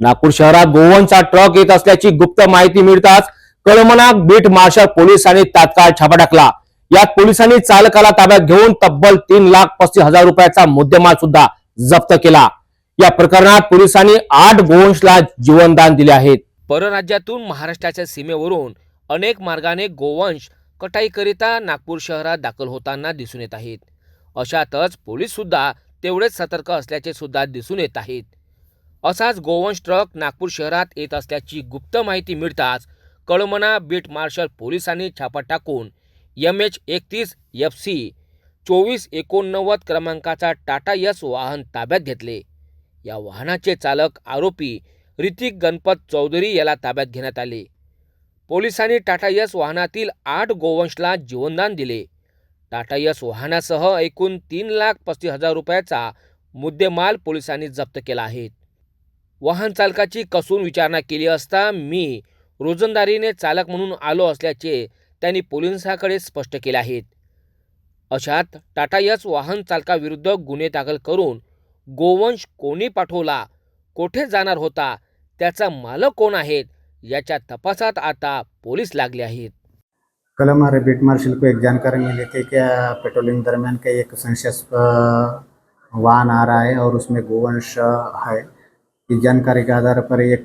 नागपूर शहरात गोवनचा ट्रक येत असल्याची गुप्त माहिती मिळताच कळमना बीट मार्शल पोलिसांनी तात्काळ छापा टाकला. यात पोलिसांनी चालकाला ताब्यात घेऊन तब्बल तीन लाख पस्तीस हजार रुपयाचा मुद्देमाल सुद्धा जप्त केला. या प्रकरणात पोलिसांनी आठ गोवंशला जीवनदान दिले आहेत परराज्यातून महाराष्ट्राच्या सीमेवरून अनेक मार्गाने गोवंश कटाईकरिता नागपूर शहरात दाखल होताना दिसून येत आहेत. अशातच पोलीस सुद्धा तेवढेच सतर्क असल्याचे सुद्धा दिसून येत आहेत. असाच गोवंश ट्रक नागपूर शहरात येत असल्याची गुप्त माहिती मिळताच कळमना बीट मार्शल पोलिसांनी छापा टाकून एम एच एकतीस एफ सी चोवीस एकोणनव्वद क्रमांकाचा टाटा यस वाहन ताब्यात घेतले. या वाहनाचे चालक आरोपी ऋतिक गणपत चौधरी याला ताब्यात घेण्यात आले. पोलिसांनी टाटा यस वाहनातील आठ गोवंशला जीवनदान दिले. टाटा यस वाहनासह एकूण तीन लाख पस्तीस हजार रुपयाचा मुद्देमाल पोलिसांनी जप्त केला आहे. वाहन चालकाची कसून विचारणा केली असता मी रोजंदारीने चालक म्हणून आलो असल्याचे त्यांनी पोलिसांकडे स्पष्ट केले आहेत. अशात टाटा यस वाहन चालकाविरुद्ध गुन्हे दाखल करून गोवंश कोणी पाठवला कोठे जाणार होता त्याचा मालक कोण आहेत याच्या तपासात आता पोलीस लागले आहेत. कल हमारे बीट मार्शल को एक जानकारी मिली थी कि पेट्रोलिंग दरमियान का एक संशयास्पद वाहन आ रहा है और उसमें गोवंश है। इस जानकारी के आधार पर एक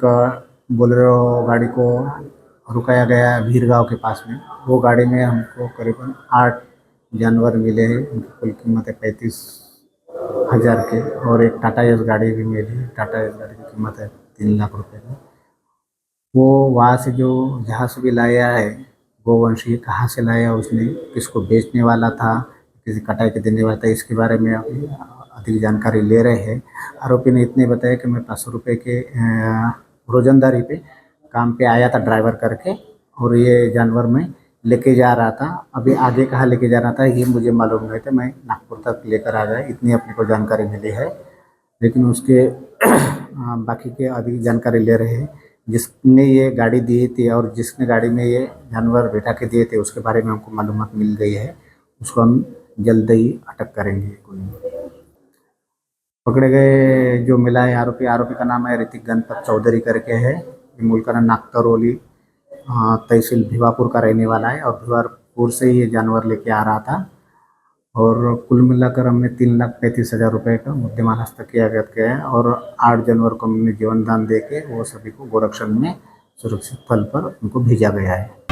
बोलेरो गाड़ी को रुकाया गया है भीर गाँव के पास में। वो गाड़ी में हमको करीबन आठ जानवर मिले हैं। उनकी कुल कीमत है पैंतीस हज़ार के और एक टाटा एस गाड़ी भी मिली टाटा एस गाड़ी की कीमत है तीन लाख रुपए की। वो वहाँ से जो जहाँ से भी लाया है, गोवंश, कहाँ से लाया उसने, किसको बेचने वाला था, किसी कटाई के देने वाला था, इसके बारे में अभी अधिक जानकारी ले रहे हैं। आरोपी ने इतने बताया कि मैं पाँच सौ रुपये के रोजंदारी पे काम पे आया था ड्राइवर करके और ये जानवर मैं लेके जा रहा था। अभी आगे कहाँ लेके जा रहा था ये मुझे मालूम नहीं था। मैं नागपुर तक लेकर आ गया। इतनी अपने को जानकारी मिली है। लेकिन उसके बाकी के अधिक जानकारी ले रहे हैं। जिसने ये गाड़ी दी थी और जिसने गाड़ी में ये जानवर बैठा के दिए थे, उसके बारे में हमको मालूम मिल गई है। उसको हम जल्द ही अटक करेंगे। कोई पकड़े गए जो मिला है आरोपी आरोपी का नाम है ऋतिक गणपत चौधरी करके है। ये मुल्काना नागतरौली तहसील भिवापुर का रहने वाला है और भिवापुर से ही ये जानवर लेके आ रहा था और कुल मिलाकर हमने तीन लाख पैंतीस हज़ार रुपये का मुद्देमाल हस्तक किया गया है और आठ जानवर को हमने जीवन दान दे के वो सभी को गोरक्षण में सुरक्षित फल पर उनको भेजा गया है।